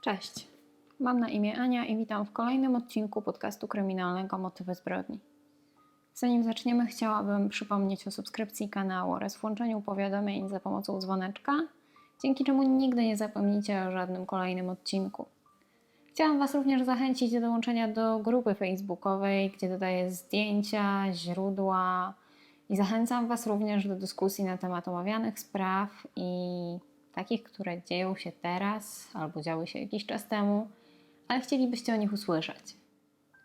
Cześć, mam na imię Ania i witam w kolejnym odcinku podcastu kryminalnego Motywy zbrodni. Zanim zaczniemy, chciałabym przypomnieć o subskrypcji kanału oraz włączeniu powiadomień za pomocą dzwoneczka, dzięki czemu nigdy nie zapomnicie o żadnym kolejnym odcinku. Chciałam Was również zachęcić do dołączenia do grupy facebookowej, gdzie dodaję zdjęcia, źródła i zachęcam Was również do dyskusji na temat omawianych spraw i takich, które dzieją się teraz albo działy się jakiś czas temu, ale chcielibyście o nich usłyszeć.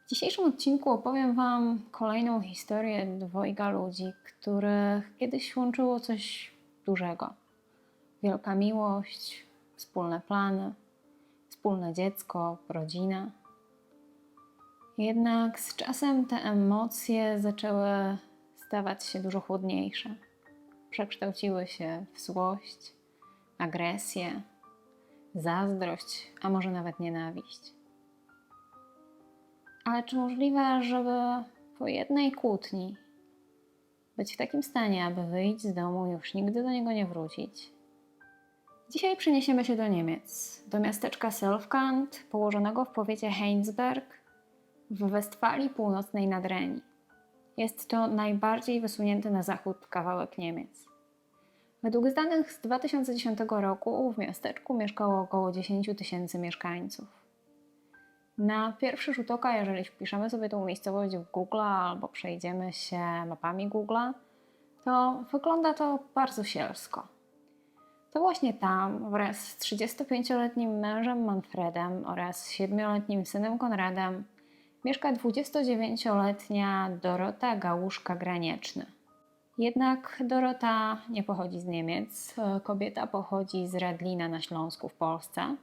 W dzisiejszym odcinku opowiem Wam kolejną historię dwojga ludzi, których kiedyś łączyło coś dużego. Wielka miłość, wspólne plany, wspólne dziecko, rodzina. Jednak z czasem te emocje zaczęły stawać się dużo chłodniejsze. Przekształciły się w złość, agresję, zazdrość, a może nawet nienawiść. Ale czy możliwe, żeby po jednej kłótni być w takim stanie, aby wyjść z domu i już nigdy do niego nie wrócić? Dzisiaj przeniesiemy się do Niemiec, do miasteczka Selfkant, położonego w powiecie Heinsberg w Westfalii Północnej nad Reni. Jest to najbardziej wysunięty na zachód kawałek Niemiec. Według danych z 2010 roku w miasteczku mieszkało około 10 tysięcy mieszkańców. Na pierwszy rzut oka, jeżeli wpiszemy sobie tą miejscowość w Google albo przejdziemy się mapami Google, to wygląda to bardzo sielsko. To właśnie tam wraz z 35-letnim mężem Manfredem oraz 7-letnim synem Konradem mieszka 29-letnia Dorota Gałuszka-Granieczny. Jednak Dorota nie pochodzi z Niemiec. Kobieta pochodzi z Radlina na Śląsku w Polsce.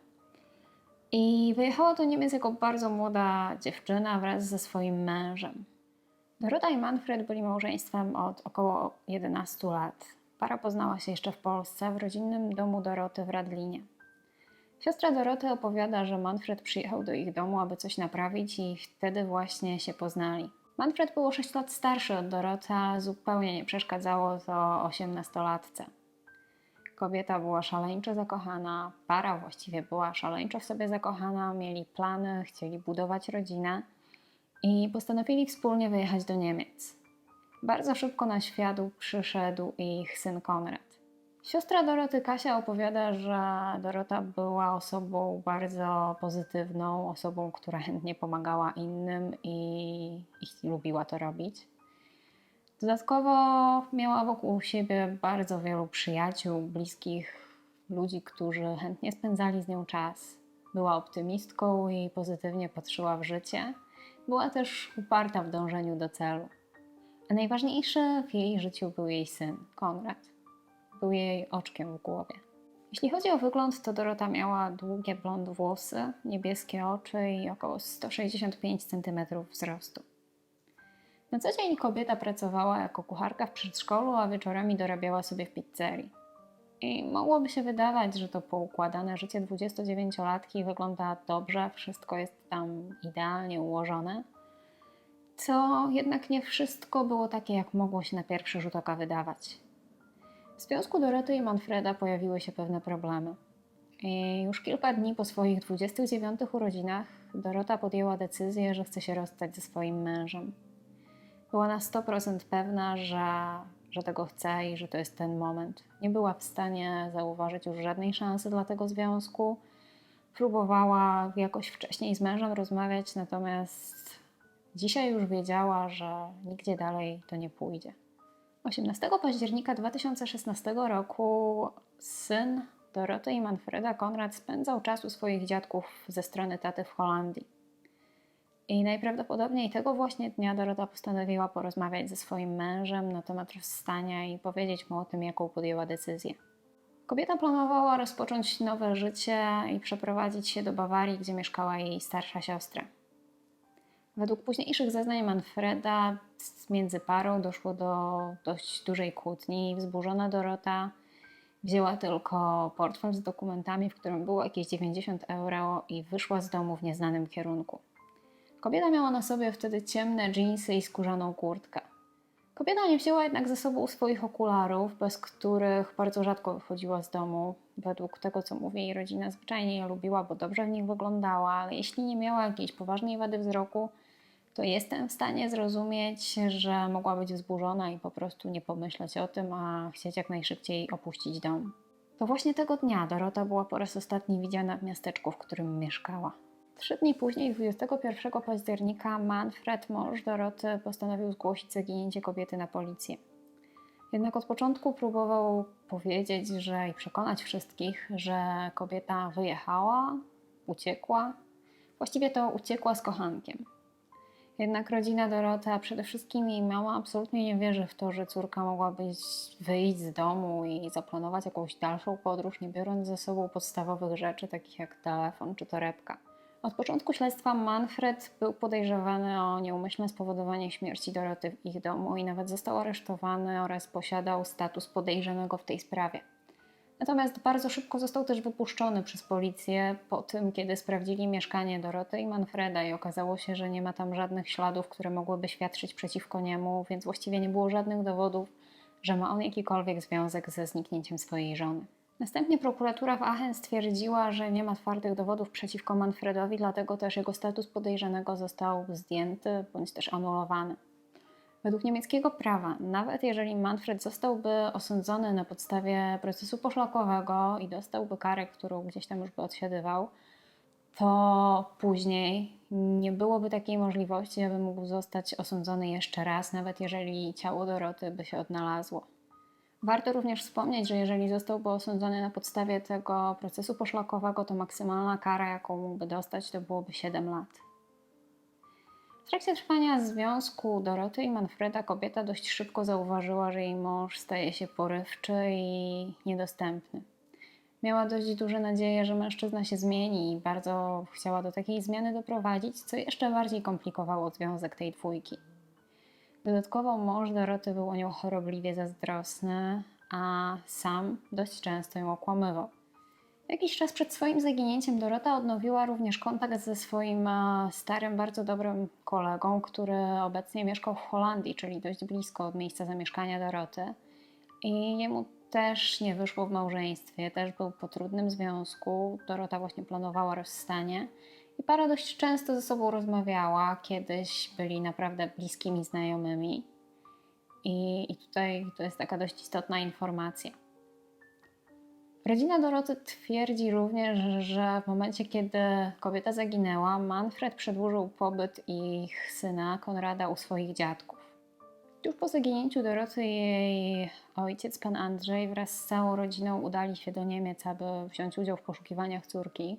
I wyjechała do Niemiec jako bardzo młoda dziewczyna wraz ze swoim mężem. Dorota i Manfred byli małżeństwem od około 11 lat. Para poznała się jeszcze w Polsce, w rodzinnym domu Doroty w Radlinie. Siostra Doroty opowiada, że Manfred przyjechał do ich domu, aby coś naprawić i wtedy właśnie się poznali. Manfred był o 6 lat starszy od Doroty, a zupełnie nie przeszkadzało to osiemnastolatce. Kobieta była szaleńczo zakochana, para właściwie była szaleńczo w sobie zakochana, mieli plany, chcieli budować rodzinę i postanowili wspólnie wyjechać do Niemiec. Bardzo szybko na świat przyszedł ich syn Konrad. Siostra Doroty Kasia opowiada, że Dorota była osobą bardzo pozytywną, osobą, która chętnie pomagała innym i, i lubiła to robić. Dodatkowo miała wokół siebie bardzo wielu przyjaciół, bliskich ludzi, którzy chętnie spędzali z nią czas. Była optymistką i pozytywnie patrzyła w życie. Była też uparta w dążeniu do celu. A najważniejszy w jej życiu był jej syn, Konrad. Był jej oczkiem w głowie. Jeśli chodzi o wygląd, to Dorota miała długie blond włosy, niebieskie oczy i około 165 cm wzrostu. Na co dzień kobieta pracowała jako kucharka w przedszkolu, a wieczorami dorabiała sobie w pizzerii. I mogłoby się wydawać, że to poukładane życie 29-latki wygląda dobrze, wszystko jest tam idealnie ułożone. Co jednak nie wszystko było takie, jak mogło się na pierwszy rzut oka wydawać. W związku Doroty i Manfreda pojawiły się pewne problemy. I już kilka dni po swoich 29 urodzinach Dorota podjęła decyzję, że chce się rozstać ze swoim mężem. Była na 100% pewna, że, że tego chce i że to jest ten moment. Nie była w stanie zauważyć już żadnej szansy dla tego związku. Próbowała jakoś wcześniej z mężem rozmawiać, natomiast dzisiaj już wiedziała, że nigdzie dalej to nie pójdzie. 18 października 2016 roku syn Doroty i Manfreda Konrad spędzał czas u swoich dziadków ze strony taty w Holandii. I najprawdopodobniej tego właśnie dnia Dorota postanowiła porozmawiać ze swoim mężem na temat rozstania i powiedzieć mu o tym, jaką podjęła decyzję. Kobieta planowała rozpocząć nowe życie i przeprowadzić się do Bawarii, gdzie mieszkała jej starsza siostra. Według późniejszych zeznań Manfreda między parą doszło do dość dużej kłótni. Wzburzona Dorota wzięła tylko portfel z dokumentami, w którym było jakieś 90 euro i wyszła z domu w nieznanym kierunku. Kobieta miała na sobie wtedy ciemne dżinsy i skórzaną kurtkę. Kobieta nie wzięła jednak ze sobą swoich okularów, bez których bardzo rzadko wychodziła z domu. Według tego, co mówi jej rodzina, zwyczajnie je lubiła, bo dobrze w nich wyglądała, ale jeśli nie miała jakiejś poważnej wady wzroku, to jestem w stanie zrozumieć, że mogła być wzburzona i po prostu nie pomyśleć o tym, a chcieć jak najszybciej opuścić dom. To właśnie tego dnia Dorota była po raz ostatni widziana w miasteczku, w którym mieszkała. Trzy dni później, 21 października, Manfred, mąż Doroty, postanowił zgłosić zaginięcie kobiety na policję. Jednak od początku próbował powiedzieć, że i przekonać wszystkich, że kobieta wyjechała, uciekła. Właściwie to uciekła z kochankiem. Jednak rodzina Doroty, a przede wszystkim jej mama, absolutnie nie wierzy w to, że córka mogłaby wyjść z domu i zaplanować jakąś dalszą podróż, nie biorąc ze sobą podstawowych rzeczy, takich jak telefon czy torebka. Od początku śledztwa Manfred był podejrzewany o nieumyślne spowodowanie śmierci Doroty w ich domu i nawet został aresztowany oraz posiadał status podejrzanego w tej sprawie. Natomiast bardzo szybko został też wypuszczony przez policję po tym, kiedy sprawdzili mieszkanie Doroty i Manfreda i okazało się, że nie ma tam żadnych śladów, które mogłyby świadczyć przeciwko niemu, więc właściwie nie było żadnych dowodów, że ma on jakikolwiek związek ze zniknięciem swojej żony. Następnie prokuratura w Aachen stwierdziła, że nie ma twardych dowodów przeciwko Manfredowi, dlatego też jego status podejrzanego został zdjęty bądź też anulowany. Według niemieckiego prawa, nawet jeżeli Manfred zostałby osądzony na podstawie procesu poszlakowego i dostałby karę, którą gdzieś tam już by odsiadywał, to później nie byłoby takiej możliwości, aby mógł zostać osądzony jeszcze raz, nawet jeżeli ciało Doroty by się odnalazło. Warto również wspomnieć, że jeżeli zostałby osądzony na podstawie tego procesu poszlakowego, to maksymalna kara, jaką mógłby dostać, to byłoby 7 lat. W trakcie trwania związku Doroty i Manfreda kobieta dość szybko zauważyła, że jej mąż staje się porywczy i niedostępny. Miała dość duże nadzieje, że mężczyzna się zmieni i bardzo chciała do takiej zmiany doprowadzić, co jeszcze bardziej komplikowało związek tej dwójki. Dodatkowo mąż Doroty był o nią chorobliwie zazdrosny, a sam dość często ją okłamywał. Jakiś czas przed swoim zaginięciem Dorota odnowiła również kontakt ze swoim e, starym, bardzo dobrym kolegą, który obecnie mieszkał w Holandii, czyli dość blisko od miejsca zamieszkania Doroty. I jemu też nie wyszło w małżeństwie, też był po trudnym związku. Dorota właśnie planowała rozstanie. I para dość często ze sobą rozmawiała. Kiedyś byli naprawdę bliskimi znajomymi. I, I tutaj to jest taka dość istotna informacja. Rodzina Doroty twierdzi również, że w momencie, kiedy kobieta zaginęła, Manfred przedłużył pobyt ich syna Konrada u swoich dziadków. Tuż po zaginięciu Doroty jej ojciec, pan Andrzej, wraz z całą rodziną udali się do Niemiec, aby wziąć udział w poszukiwaniach córki.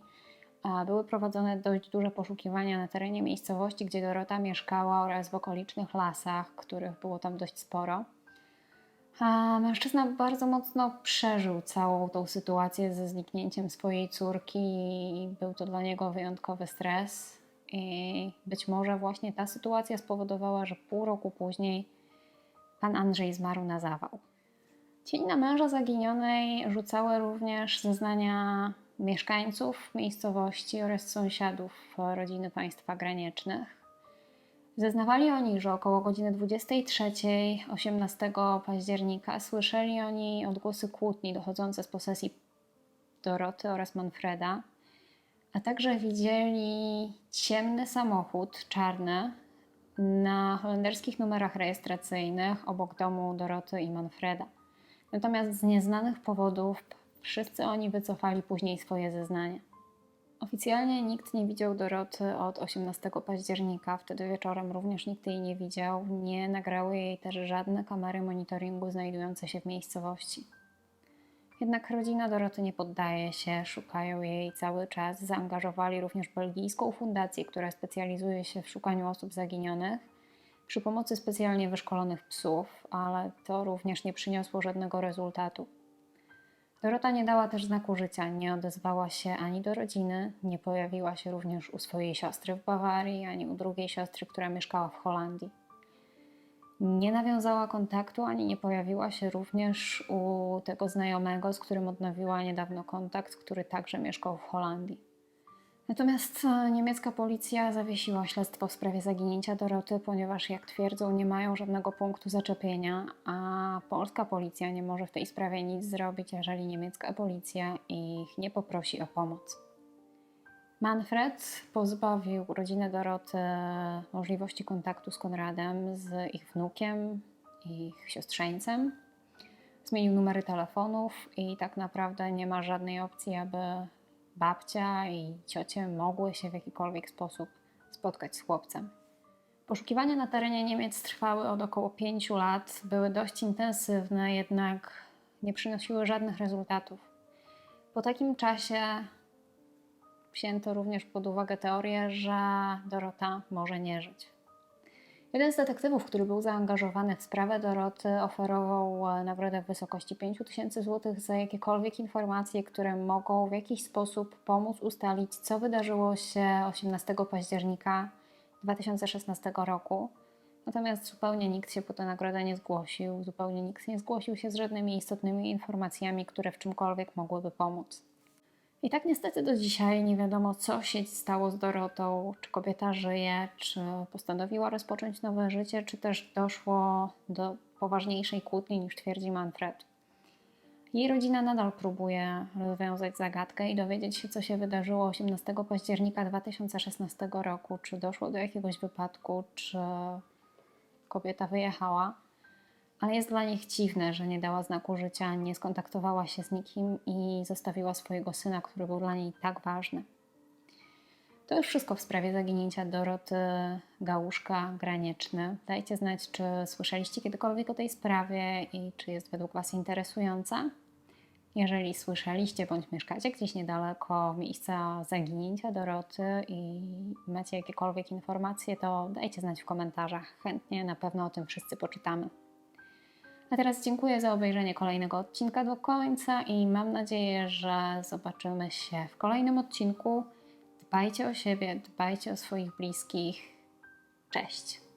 Były prowadzone dość duże poszukiwania na terenie miejscowości, gdzie Dorota mieszkała oraz w okolicznych lasach, których było tam dość sporo. A mężczyzna bardzo mocno przeżył całą tą sytuację ze zniknięciem swojej córki i był to dla niego wyjątkowy stres. I być może właśnie ta sytuacja spowodowała, że pół roku później pan Andrzej zmarł na zawał. Cień na męża zaginionej rzucały również zeznania mieszkańców miejscowości oraz sąsiadów rodziny państwa granicznych. Zeznawali oni, że około godziny 23 18 października słyszeli oni odgłosy kłótni dochodzące z posesji Doroty oraz Manfreda, a także widzieli ciemny samochód czarny na holenderskich numerach rejestracyjnych obok domu Doroty i Manfreda. Natomiast z nieznanych powodów wszyscy oni wycofali później swoje zeznania. Oficjalnie nikt nie widział Doroty od 18 października, wtedy wieczorem również nikt jej nie widział. Nie nagrały jej też żadne kamery monitoringu znajdujące się w miejscowości. Jednak rodzina Doroty nie poddaje się, szukają jej cały czas. Zaangażowali również belgijską fundację, która specjalizuje się w szukaniu osób zaginionych przy pomocy specjalnie wyszkolonych psów, ale to również nie przyniosło żadnego rezultatu. Dorota nie dała też znaku życia, nie odezwała się ani do rodziny, nie pojawiła się również u swojej siostry w Bawarii, ani u drugiej siostry, która mieszkała w Holandii. Nie nawiązała kontaktu, ani nie pojawiła się również u tego znajomego, z którym odnowiła niedawno kontakt, który także mieszkał w Holandii. Natomiast e, niemiecka policja zawiesiła śledztwo w sprawie zaginięcia Doroty, ponieważ, jak twierdzą, nie mają żadnego punktu zaczepienia, a polska policja nie może w tej sprawie nic zrobić, jeżeli niemiecka policja ich nie poprosi o pomoc. Manfred pozbawił rodzinę Doroty możliwości kontaktu z Konradem, z ich wnukiem, ich siostrzeńcem. Zmienił numery telefonów i tak naprawdę nie ma żadnej opcji, aby babcia i ciocie mogły się w jakikolwiek sposób spotkać z chłopcem. Poszukiwania na terenie Niemiec trwały od około pięciu lat, były dość intensywne, jednak nie przynosiły żadnych rezultatów. Po takim czasie wzięto również pod uwagę teorię, że Dorota może nie żyć. Jeden z detektywów, który był zaangażowany w sprawę Doroty, oferował e, nagrodę w wysokości 5000 zł za jakiekolwiek informacje, które mogą w jakiś sposób pomóc ustalić, co wydarzyło się 18 października 2016 roku. Natomiast zupełnie nikt się po tę nagrodę nie zgłosił, zupełnie nikt nie zgłosił się z żadnymi istotnymi informacjami, które w czymkolwiek mogłyby pomóc. I tak niestety do dzisiaj nie wiadomo, co się stało z Dorotą, czy kobieta żyje, czy postanowiła rozpocząć nowe życie, czy też doszło do poważniejszej kłótni niż twierdzi Manfred. Jej rodzina nadal próbuje rozwiązać zagadkę i dowiedzieć się, co się wydarzyło 18 października 2016 roku, czy doszło do jakiegoś wypadku, czy kobieta wyjechała ale jest dla nich dziwne, że nie dała znaku życia, nie skontaktowała się z nikim i zostawiła swojego syna, który był dla niej tak ważny. To już wszystko w sprawie zaginięcia Doroty Gałuszka Granieczny. Dajcie znać, czy słyszeliście kiedykolwiek o tej sprawie i czy jest według Was interesująca. Jeżeli słyszeliście bądź mieszkacie gdzieś niedaleko miejsca zaginięcia Doroty i macie jakiekolwiek informacje, to dajcie znać w komentarzach. Chętnie na pewno o tym wszyscy poczytamy. A teraz dziękuję za obejrzenie kolejnego odcinka do końca i mam nadzieję, że zobaczymy się w kolejnym odcinku. Dbajcie o siebie, dbajcie o swoich bliskich. Cześć!